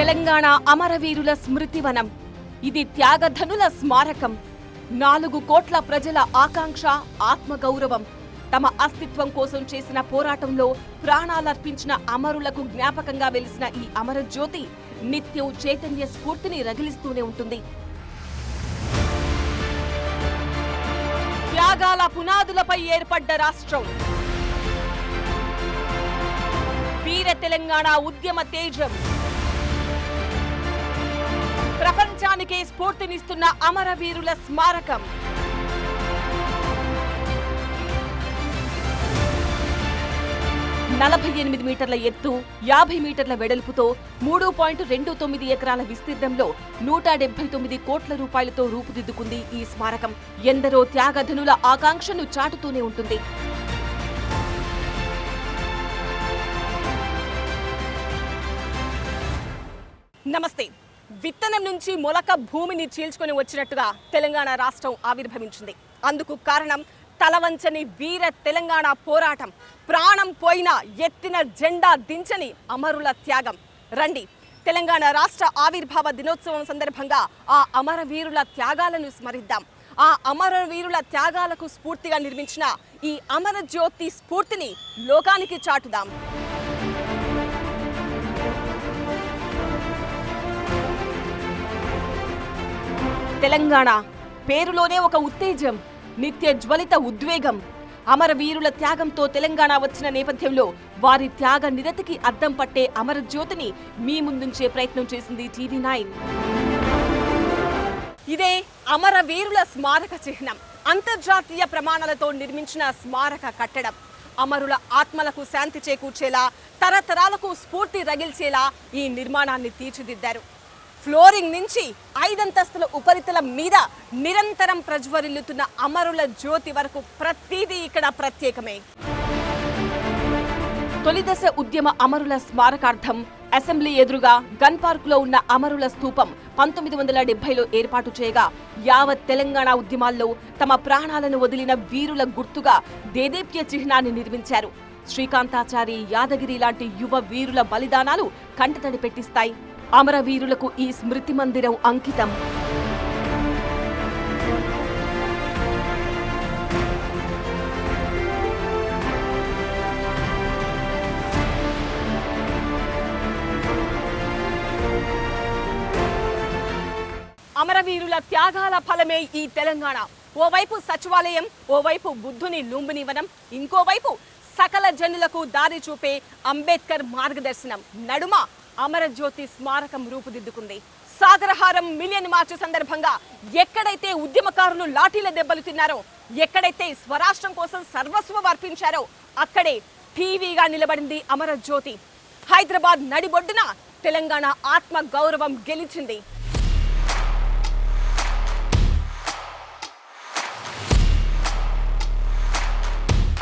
తెలంగాణ అమరవీరుల స్మృతివనం. ఇది త్యాగధనుల స్మారకం. నాలుగు కోట్ల ప్రజల ఆకాంక్ష ఆత్మగౌరవం. తమ అస్తిత్వం కోసం చేసిన పోరాటంలో ప్రాణాలర్పించిన అమరులకు జ్ఞాపకంగా వెలిసిన ఈ అమరజ్యోతి నిత్యం చైతన్య స్ఫూర్తిని రగిలిస్తూనే ఉంటుంది. త్యాగాల పునాదులపై ఏర్పడ్డ రాష్ట్రం. వీర తెలంగాణ ఉద్యమ తేజం. ప్రపంచానికే స్ఫూర్తినిస్తున్న అమరవీరుల స్మారకం. నలభై ఎనిమిది మీటర్ల ఎత్తు యాభై మీటర్ల వెడల్పుతో మూడు పాయింట్ రెండు తొమ్మిది ఎకరాల విస్తీర్ణంలో నూట డెబ్బై తొమ్మిది కోట్ల రూపాయలతో రూపుదిద్దుకుంది ఈ స్మారకం. ఎందరో త్యాగధనుల ఆకాంక్షను చాటుతూనే ఉంటుంది. నమస్తే. విత్తనం నుంచి మొలక భూమిని చీల్చుకొని వచ్చినట్టుగా తెలంగాణ రాష్ట్రం ఆవిర్భవించింది. అందుకు కారణం తలవంచని వీర తెలంగాణ పోరాటం. ప్రాణం పోయినా ఎత్తిన జెండా దించని అమరుల త్యాగం. రండి తెలంగాణ రాష్ట్ర ఆవిర్భావ దినోత్సవం సందర్భంగా ఆ అమరవీరుల త్యాగాలను స్మరిద్దాం. ఆ అమరవీరుల త్యాగాలకు స్ఫూర్తిగా నిర్మించిన ఈ అమరజ్యోతి స్ఫూర్తిని లోకానికి చాటుదాం. తెలంగాణ. పేరులోనే ఒక ఉత్తేజం నిత్య జ్వలిత ఉద్వేగం. అమరవీరుల త్యాగంతో తెలంగాణ వచ్చిన నేపథ్యంలో వారి త్యాగ నిరతికి అద్దం పట్టే అమరజ్యోతిని మీ ముందుంచే ప్రయత్నం చేసింది టీవీ నైన్. ఇదే అమరవీరుల స్మారక చిహ్నం అంతర్జాతీయ ప్రమాణాలతో నిర్మించిన స్మారక కట్టడం. అమరుల ఆత్మలకు శాంతి చేకూర్చేలా తరతరాలకు స్ఫూర్తి రగిల్చేలా ఈ నిర్మాణాన్ని తీర్చిదిద్దారు. ఫ్లోరింగ్ నుంచి ఐదంతస్తుల ఉపరితలం మీద నిరంతరం ప్రజ్వరిల్లుతున్న అమరుల జ్యోతి వరకు ప్రతిదీ ఇక్కడ ప్రత్యేకమే. తొలిదశ ఉద్యమ అమరుల స్మారకార్థం అసెంబ్లీ ఎదురుగా గన్ పార్క్లో ఉన్న అమరుల స్థూపం పంతొమ్మిది వందల డెబ్బైలో ఏర్పాటు చేయగా యావత్ తెలంగాణ ఉద్యమాల్లో తమ ప్రాణాలను వదిలిన వీరుల గుర్తుగా దేదేప్య చిహ్నాన్ని నిర్మించారు. శ్రీకాంతాచారి యాదగిరి లాంటి యువ వీరుల బలిదానాలు కంటతడి పెట్టిస్తాయి. అమరవీరులకు ఈ స్మృతి మందిరం అంకితం. అమరవీరుల త్యాగాల ఫలమే ఈ తెలంగాణ. ఓవైపు సచివాలయం ఓవైపు బుద్ధుని లుంబినివనం ఇంకోవైపు సకల జనులకు దారి చూపే అంబేద్కర్ మార్గదర్శనం. నడుమ అమరజ్యోతి స్మారకం రూపుదిద్దుకుంది. సాగరహారం మిలియన్ మార్చ్ సందర్భంగా ఎక్కడైతే ఉద్యమకారులు లాఠీల దెబ్బలు తిన్నారో ఎక్కడైతే స్వరాష్ట్రం కోసం సర్వస్వం అర్పించారో అక్కడే టీవీగా నిలబడింది అమరజ్యోతి. హైదరాబాద్ నడిబొడ్డున తెలంగాణ ఆత్మ గౌరవం గెలిచింది.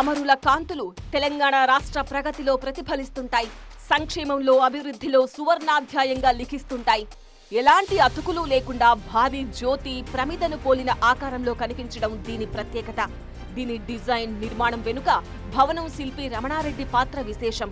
అమరుల కాంతులు తెలంగాణ రాష్ట్ర ప్రగతిలో ప్రతిఫలిస్తుంటాయి. సంక్షేమంలో అభివృద్ధిలో సువర్ణాధ్యాయంగా లిఖిస్తుంటాయి. ఎలాంటి అతుకులు లేకుండా భావి జ్యోతి ప్రమిదను పోలిన ఆకారంలో కనిపించడం దీని ప్రత్యేకత. దీని డిజైన్ నిర్మాణం వెనుక భవనం శిల్పి రమణారెడ్డి పాత్ర విశేషం.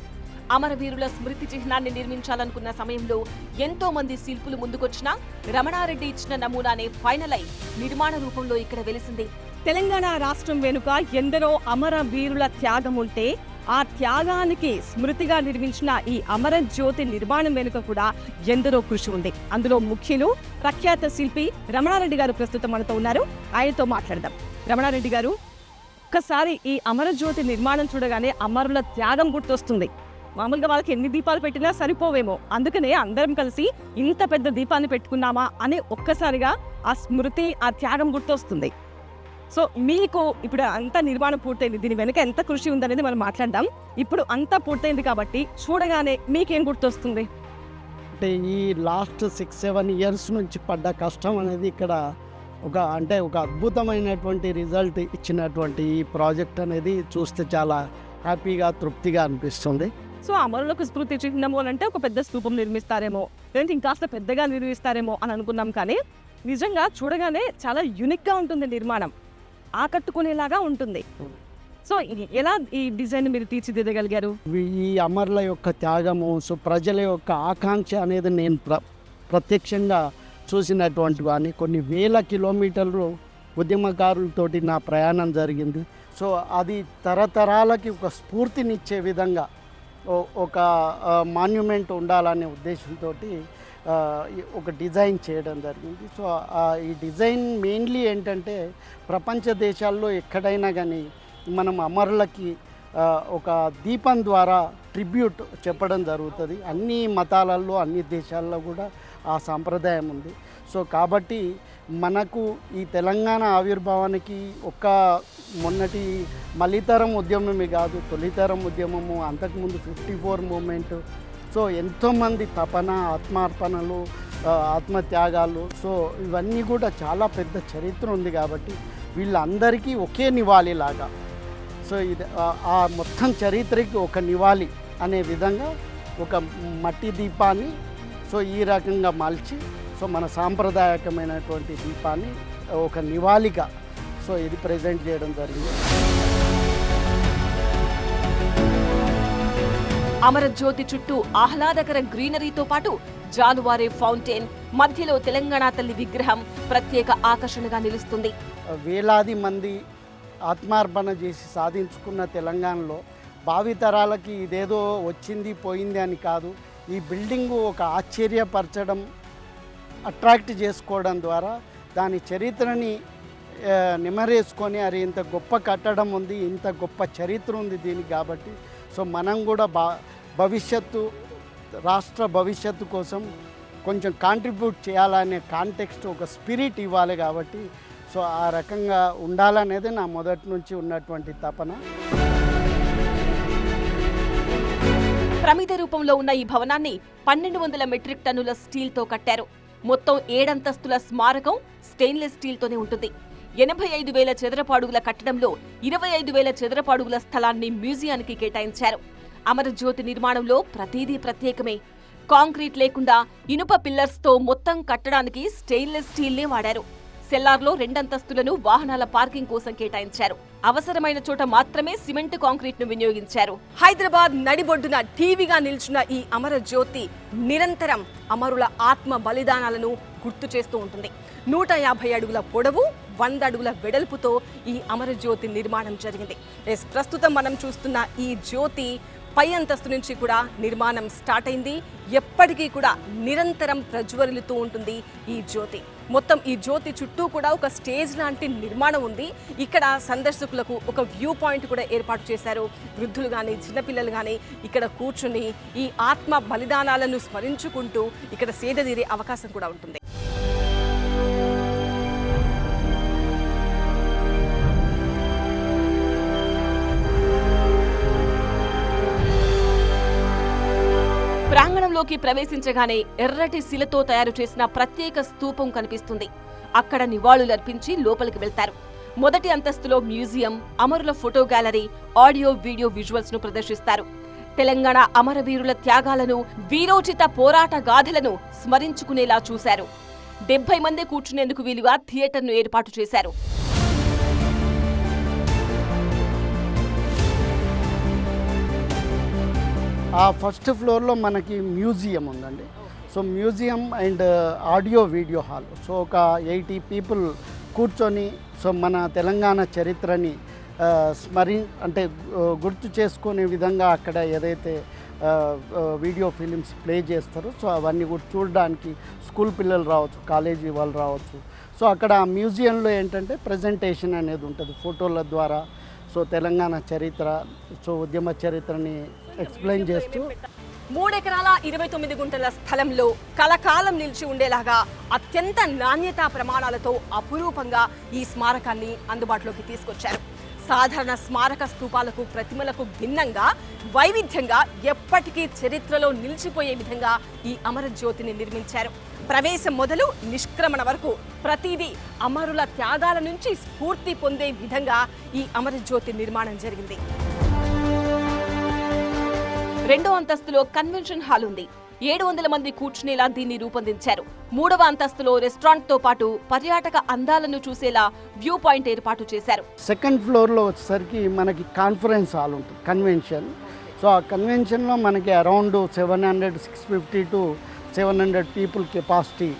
అమరవీరుల స్మృతి చిహ్నాన్ని నిర్మించాలనుకున్న సమయంలో ఎంతో మంది శిల్పులు ముందుకొచ్చినా రమణారెడ్డి ఇచ్చిన నమూనానే ఫైనల్ అయి నిర్మాణ రూపంలో ఇక్కడ వెలిసింది. తెలంగాణ రాష్ట్రం వెనుక ఎందరో అమరవీరుల త్యాగముంటే త్యాగం ఉంటే ఆ త్యాగానికి స్మృతిగా నిర్మించిన ఈ అమర జ్యోతి నిర్మాణం వెనుక కూడా ఎందరో కృషి ఉంది. అందులో ముఖ్యులు ప్రఖ్యాత శిల్పి రమణారెడ్డి గారు ప్రస్తుతం మనతో ఉన్నారు. ఆయనతో మాట్లాడదాం. రమణారెడ్డి గారు ఒక్కసారి ఈ అమరజ్యోతి నిర్మాణం చూడగానే అమరుల త్యాగం గుర్తొస్తుంది. మామూలుగా వాళ్ళకి ఎన్ని దీపాలు పెట్టినా సరిపోవేమో. అందుకనే అందరం కలిసి ఇంత పెద్ద దీపాన్ని పెట్టుకున్నామా అని ఒక్కసారిగా ఆ స్మృతి ఆ త్యాగం గుర్తొస్తుంది. సో మీకు ఇప్పుడు అంత నిర్మాణం పూర్తయింది దీని వెనుక ఎంత కృషి ఉందనేది మనం మాట్లాడదాం. ఇప్పుడు అంతా పూర్తయింది కాబట్టి చూడగానే మీకేం గుర్తొస్తుంది? అంటే ఈ లాస్ట్ సిక్స్ సెవెన్ ఇయర్స్ నుంచి పడ్డ కష్టం అనేది ఇక్కడ ఒక అంటే ఒక అద్భుతమైనటువంటి రిజల్ట్ ఇచ్చినటువంటి ఈ ప్రాజెక్ట్ అనేది చూస్తే చాలా హ్యాపీగా తృప్తిగా అనిపిస్తుంది. సో అమరులకు స్మృతి చిహ్నము అని అంటే ఒక పెద్ద స్తూపం నిర్మిస్తారేమో లేదంటే ఇంకాస్త పెద్దగా నిర్మిస్తారేమో అని అనుకున్నాం కానీ నిజంగా చూడగానే చాలా యునిక్గా ఉంటుంది నిర్మాణం. ఆకట్టుకునేలాగా ఉంటుంది. సో ఇది ఎలా ఈ డిజైన్ మీరు తీర్చిదిద్దగలిగారు? ఈ అమరుల యొక్క త్యాగము సో ప్రజల యొక్క ఆకాంక్ష అనేది నేను ప్ర ప్రత్యక్షంగా చూసినటువంటి వాడిని. కొన్ని వేల కిలోమీటర్లు ఉద్యమకారులతోటి నా ప్రయాణం జరిగింది. సో అది తరతరాలకి ఒక స్ఫూర్తినిచ్చే విధంగా ఒక మాన్యుమెంట్ ఉండాలనే ఉద్దేశంతో ఒక డిజైన్ చేయడం జరిగింది. సో ఈ డిజైన్ మెయిన్లీ ఏంటంటే ప్రపంచ దేశాల్లో ఎక్కడైనా కానీ మనం అమరులకి ఒక దీపం ద్వారా ట్రిబ్యూట్ చెప్పడం జరుగుతుంది. అన్ని మతాలలో అన్ని దేశాల్లో కూడా ఆ సాంప్రదాయం ఉంది. సో కాబట్టి మనకు ఈ తెలంగాణ ఆవిర్భావానికి ఒక్క మొన్నటి మలితరం ఉద్యమమే కాదు తొలితరం ఉద్యమము అంతకుముందు ఫిఫ్టీ ఫోర్ మూమెంట్ సో ఎంతోమంది తపన ఆత్మార్పణలు ఆత్మత్యాగాలు సో ఇవన్నీ కూడా చాలా పెద్ద చరిత్ర ఉంది కాబట్టి వీళ్ళందరికీ ఒకే నివాళిలాగా. సో ఇది ఆ- ఆ మొత్తం చరిత్రకి ఒక నివాళి అనే విధంగా ఒక మట్టి దీపాన్ని సో ఈ రకంగా మలిచి సో మన సాంప్రదాయకమైనటువంటి దీపాన్ని ఒక నివాళిగా సో ఇది ప్రజెంట్ చేయడం జరిగింది. అమరజ్యోతి చుట్టూ ఆహ్లాదకర గ్రీనరీతో పాటు జాలువారే ఫౌంటైన్ మధ్యలో తెలంగాణ తల్లి విగ్రహం ప్రత్యేక ఆకర్షణగా నిలుస్తుంది. వేలాది మంది ఆత్మార్పణ చేసి సాధించుకున్న తెలంగాణలో భావితరాలకి ఇదేదో వచ్చింది పోయింది అని కాదు. ఈ బిల్డింగు ఒక ఆశ్చర్యపరచడం అట్రాక్ట్ చేసుకోవడం ద్వారా దాని చరిత్రని నిమరేసుకొని అరే ఇంత గొప్ప కట్టడం ఉంది ఇంత గొప్ప చరిత్ర ఉంది దీనికి కాబట్టి సో మనం కూడా బా భవిష్యత్తు రాష్ట్ర భవిష్యత్తు కోసం కొంచెం కాంట్రిబ్యూట్ చేయాలనే కాంటెక్స్ట్ ఒక స్పిరిట్ ఇవ్వాలి కాబట్టి సో ఆ రకంగా ఉండాలనేది నా మొదటి నుంచి ఉన్నటువంటి తపన. ప్రమిద రూపంలో ఉన్న ఈ భవనాన్ని పన్నెండు వందల మెట్రిక్ టన్నుల స్టీల్తో కట్టారు. మొత్తం ఏడంతస్తుల స్మారకం స్టెయిన్లెస్ స్టీల్తోనే ఉంటుంది. ఎనభై ఐదు వేల చదరపు అడుగుల కట్టడంలో ఇరవై ఐదు వేల చదరపు అడుగుల స్థలాన్ని మ్యూజియానికి కేటాయించారు. అమరజ్యోతి నిర్మాణంలో ప్రతిదీ ప్రత్యేకమే. కాంక్రీట్ లేకుండా ఇనుప పిల్లర్స్తో మొత్తం కట్టడానికి స్టెయిన్లెస్ స్టీల్నే వాడారు. సెల్లార్లో రెండంతస్తులను వాహనాల పార్కింగ్ కోసం కేటాయించారు. అవసరమైన చోట మాత్రమే సిమెంట్ కాంక్రీట్ను వినియోగించారు. హైదరాబాద్ నడిబొడ్డున టీవీగా నిల్చున్న ఈ అమర జ్యోతి నిరంతరం అమరుల ఆత్మ బలిదానాలను గుర్తు చేస్తూ ఉంటుంది. నూట యాభై అడుగుల పొడవు వంద అడుగుల వెడల్పుతో ఈ అమర జ్యోతి నిర్మాణం జరిగింది. ఎస్ ప్రస్తుతం మనం చూస్తున్న ఈ జ్యోతి పై అంతస్తు నుంచి కూడా నిర్మాణం స్టార్ట్ అయింది. ఎప్పటికీ కూడా నిరంతరం ప్రజ్వరిల్లుతూ ఉంటుంది ఈ జ్యోతి. మొత్తం ఈ జ్యోతి చుట్టూ కూడా ఒక స్టేజ్ లాంటి నిర్మాణం ఉంది. ఇక్కడ సందర్శకులకు ఒక వ్యూ పాయింట్ కూడా ఏర్పాటు చేశారు. వృద్ధులు కానీ చిన్నపిల్లలు కానీ ఇక్కడ కూర్చుని ఈ ఆత్మ బలిదానాలను స్మరించుకుంటూ ఇక్కడ సేద తీరే అవకాశం కూడా ఉంటుంది. ప్రాంగణంలోకి ప్రవేశించగానే ఎర్రటి శిలతో తయారు చేసిన ప్రత్యేక స్తూపం కనిపిస్తుంది. అక్కడ నివాళులర్పించి లోపలికి వెళ్తారు. మొదటి అంతస్తులో మ్యూజియం అమరుల ఫోటో గ్యాలరీ ఆడియో వీడియో విజువల్స్ను ప్రదర్శిస్తారు. తెలంగాణ అమరవీరుల త్యాగాలను వీరోచిత పోరాట గాథలను స్మరించుకునేలా చూశారు. డెబ్బై మంది కూర్చునేందుకు వీలుగా థియేటర్ను ఏర్పాటు చేశారు. ఆ ఫస్ట్ ఫ్లోర్లో మనకి మ్యూజియం ఉందండి. So museum and uh, audio video hall. So ఒక ఎయిటీ పీపుల్ కూర్చొని సో మన తెలంగాణ చరిత్రని uh, స్మరి అంటే uh, గుర్తు చేసుకునే విధంగా అక్కడ ఏదైతే వీడియో ఫిలిమ్స్ ప్లే చేస్తారో సో అవన్నీ కూడా చూడడానికి స్కూల్ పిల్లలు రావచ్చు కాలేజీ వాళ్ళు రావచ్చు. సో అక్కడ ఆ మ్యూజియంలో ఏంటంటే ప్రజెంటేషన్ అనేది ఉంటుంది ఫోటోల ద్వారా. సో తెలంగాణ చరిత్ర సో ఉద్యమ చరిత్రని ఎక్స్ప్లెయిన్ చేస్తూ మూడెకరాల ఇరవై తొమ్మిది గుంటల స్థలంలో కలకాలం నిలిచి ఉండేలాగా అత్యంత నాణ్యతా ప్రమాణాలతో అపురూపంగా ఈ స్మారకాన్ని అందుబాటులోకి తీసుకొచ్చారు. సాధారణ స్మారక స్తూపాలకు ప్రతిమలకు భిన్నంగా వైవిధ్యంగా ఎప్పటికీ చరిత్రలో నిలిచిపోయే విధంగా ఈ అమరజ్యోతిని నిర్మించారు. ప్రవేశం మొదలు నిష్క్రమణ వరకు ప్రతిదీ అమరుల త్యాగాల నుంచి స్ఫూర్తి పొందే విధంగా ఈ అమరజ్యోతి నిర్మాణం జరిగింది. రెండో అంతస్తులో కన్వెన్షన్ హాల్ ఉంది. ఏడు వందల మంది కూర్చునేలా దీన్ని రూపొందించారు. మూడవ అంతస్తులో రెస్టారెంట్తో పాటు పర్యాటక అందాలను చూసేలా వ్యూ పాయింట్ ఏర్పాటు చేశారు. సెకండ్ ఫ్లోర్లో వచ్చేసరికి మనకి కాన్ఫరెన్స్ హాల్ ఉంటుంది కన్వెన్షన్. సో ఆ కన్వెన్షన్లో మనకి around seven hundred six fifty to seven hundred people capacity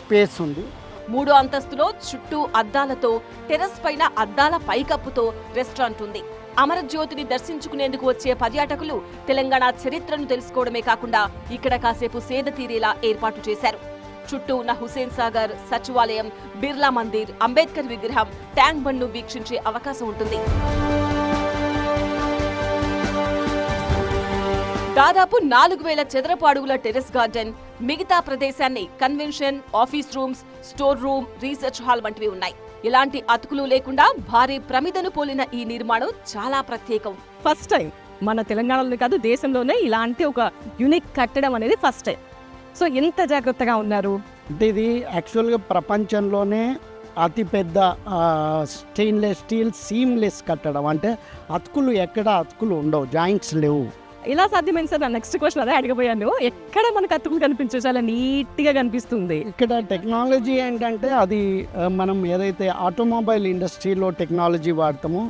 space ఉంది. మూడో అంతస్తులో చుట్టూ అద్దాలతో టెర్రస్ పైన అద్దాల పైకప్పుతో రెస్టారెంట్ ఉంది. అమరజ్యోతిని దర్శించుకునేందుకు వచ్చే పర్యాటకులు తెలంగాణ చరిత్రను తెలుసుకోవడమే కాకుండా ఇక్కడ కాసేపు సేద తీరేలా ఏర్పాటు చేశారు. చుట్టూ ఉన్న హుసేన్ సాగర్ సచివాలయం బిర్లా మందిర్ అంబేద్కర్ విగ్రహం ట్యాంక్ బండ్ను వీక్షించే అవకాశం ఉంటుంది. దాదాపు నాలుగు వేల చదరపు అడుగుల టెరెస్ గార్డెన్ మిగతా ప్రదేశాన్ని convention office rooms store room research hall వంటివి ఉన్నాయి. ఇలాంటి అతుకులు లేకుండా భారీ ప్రమిదను పోలిన ఈ నిర్మాణం చాలా ప్రత్యేకం. ఫస్ట్ టైం మన తెలంగాణలో కాదు దేశంలోనే ఇలాంటి ఒక యూనిక్ కట్టడం అనేది ఫస్ట్ టైం సో ఎంత జాగ్రత్తగా ఉన్నారు? అంటే ఇది యాక్చువల్గా ప్రపంచంలోనే అతిపెద్ద స్టెయిన్లెస్ స్టీల్ సీమ్లెస్ కట్టడం. అంటే అతుకులు ఎక్కడ అతుకులు ఉండవు జాయింట్స్ లేవు. ఇలా సాధ్యమైంది సార్. నా నెక్స్ట్ క్వశ్చన్ అదే అడిగిపోయాను. ఎక్కడ మనకు అతుకులు కనిపించు చాలా నీట్గా కనిపిస్తుంది. ఇక్కడ టెక్నాలజీ ఏంటంటే అది మనం ఏదైతే ఆటోమొబైల్ ఇండస్ట్రీలో టెక్నాలజీ వాడతామో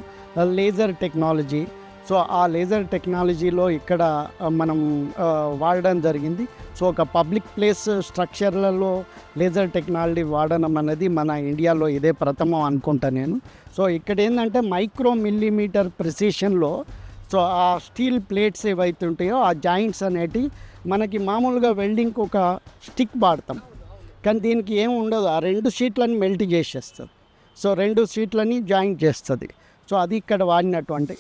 లేజర్ టెక్నాలజీ సో ఆ లేజర్ టెక్నాలజీలో ఇక్కడ మనం వాడడం జరిగింది. సో ఒక పబ్లిక్ ప్లేస్ స్ట్రక్చర్లలో లేజర్ టెక్నాలజీ వాడడం అనేది మన ఇండియాలో ఇదే ప్రథమం అనుకుంటా నేను. సో ఇక్కడ ఏంటంటే మైక్రో మిల్లీమీటర్ ప్రిసిషన్లో సో ఆ స్టీల్ ప్లేట్స్ ఏవైతే ఉంటాయో ఆ జాయింట్స్ అనేటివి మనకి మామూలుగా వెల్డింగ్కి ఒక స్టిక్ వాడతాం. కానీ దీనికి ఏం ఉండదు. ఆ రెండు షీట్లని మెల్ట్ చేసేస్తుంది. సో రెండు షీట్లని జాయింట్ చేస్తుంది. సో అది ఇక్కడ వాడినటువంటి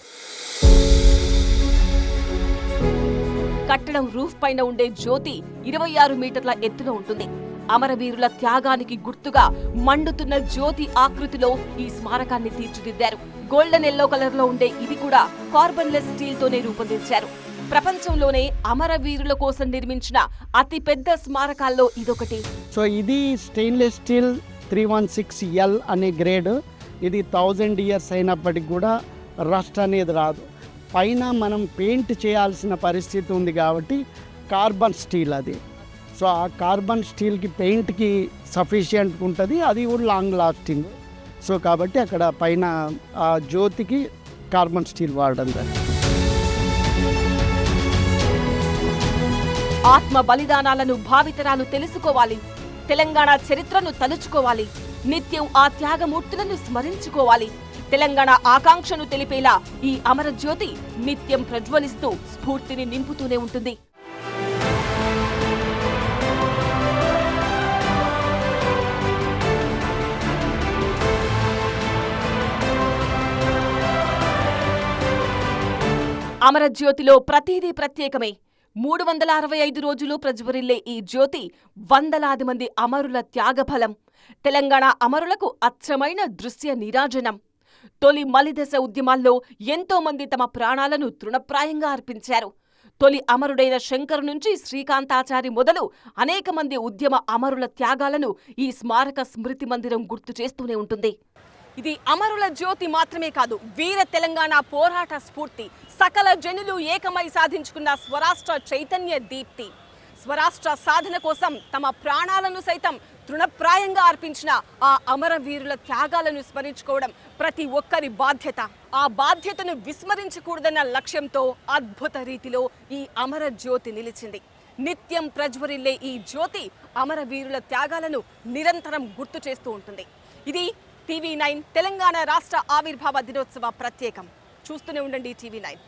కట్టడం రూఫ్ పైన ఉండే జ్యోతి ఇరవై ఆరు మీటర్ల ఎత్తులో ఉంటుంది. అమరవీరుల త్యాగానికి గుర్తుగా మండుతున్న జ్యోతి ఆకృతిలో ఈ స్మారకాన్ని తీర్చిదిద్దారు. గోల్డెన్ ఎల్లో కలర్లో ఉండే ఇది కూడా కార్బన్లెస్ స్టీల్ తోనే రూపొందించారు. ప్రపంచంలోనే అమరవీరుల కోసం నిర్మించిన అతి పెద్ద స్మారకాల్లో ఇదొకటి. సో ఇది stainless steel three one six L అనే గ్రేడ్. ఇది థౌజండ్ ఇయర్స్ అయినప్పటికి కూడా రస్ట్ అనేది రాదు. పైన మనం పెయింట్ చేయాల్సిన పరిస్థితి ఉంది కాబట్టి కార్బన్ స్టీల్ అది. సో ఆ కార్బన్ స్టీల్కి పెయింట్కి సఫిషియంట్ ఉంటుంది. అది కూడా లాంగ్ లాస్టింగ్. సో కాబట్టి అక్కడ పైన ఆ జ్యోతికి కార్బన్ స్టీల్ వాడడం ఆత్మ బలిదానాలను భావితరాలు తెలుసుకోవాలి. తెలంగాణ చరిత్రను తలుచుకోవాలి. నిత్యం ఆ త్యాగమూర్తులను స్మరించుకోవాలి. తెలంగాణ ఆకాంక్షను తెలిపేలా ఈ అమరజ్యోతి నిత్యం ప్రజ్వలిస్తూ స్ఫూర్తిని నింపుతూనే ఉంటుంది. అమరజ్యోతిలో ప్రతిదీ ప్రత్యేకమే. మూడు వందల అరవై ఐదు రోజులు ప్రజ్వరిల్లే ఈ జ్యోతి వందలాది మంది అమరుల త్యాగఫలం. తెలంగాణ అమరులకు అచ్చమైన దృశ్య నీరాజనం. తొలి మలిదశ ఉద్యమాల్లో ఎంతో మంది తమ ప్రాణాలను తృణప్రాయంగా అర్పించారు. తొలి అమరుడైన శంకర్ నుంచి శ్రీకాంతాచారి మొదలు అనేక మంది ఉద్యమ అమరుల త్యాగాలను ఈ స్మారక స్మృతి మందిరం గుర్తు చేస్తూనే ఉంటుంది. ఇది అమరుల జ్యోతి మాత్రమే కాదు వీర తెలంగాణ పోరాట స్ఫూర్తి. సకల జనులు ఏకమై సాధించుకున్న స్వరాష్ట్ర చైతన్య దీప్తి. స్వరాష్ట్ర సాధన కోసం తమ ప్రాణాలను సైతం తృణప్రాయంగా అర్పించిన ఆ అమరవీరుల త్యాగాలను స్మరించుకోవడం ప్రతి ఒక్కరి బాధ్యత. ఆ బాధ్యతను విస్మరించకూడదన్న లక్ష్యంతో అద్భుత రీతిలో ఈ అమర జ్యోతి నిలిచింది. నిత్యం ప్రజ్వరిల్లే ఈ జ్యోతి అమరవీరుల త్యాగాలను నిరంతరం గుర్తు చేస్తూ ఉంటుంది. ఇది టీవీ నైన్ తెలంగాణ రాష్ట్ర ఆవిర్భావ దినోత్సవ ప్రత్యేకం. చూస్తూనే ఉండండి టీవీ నైన్.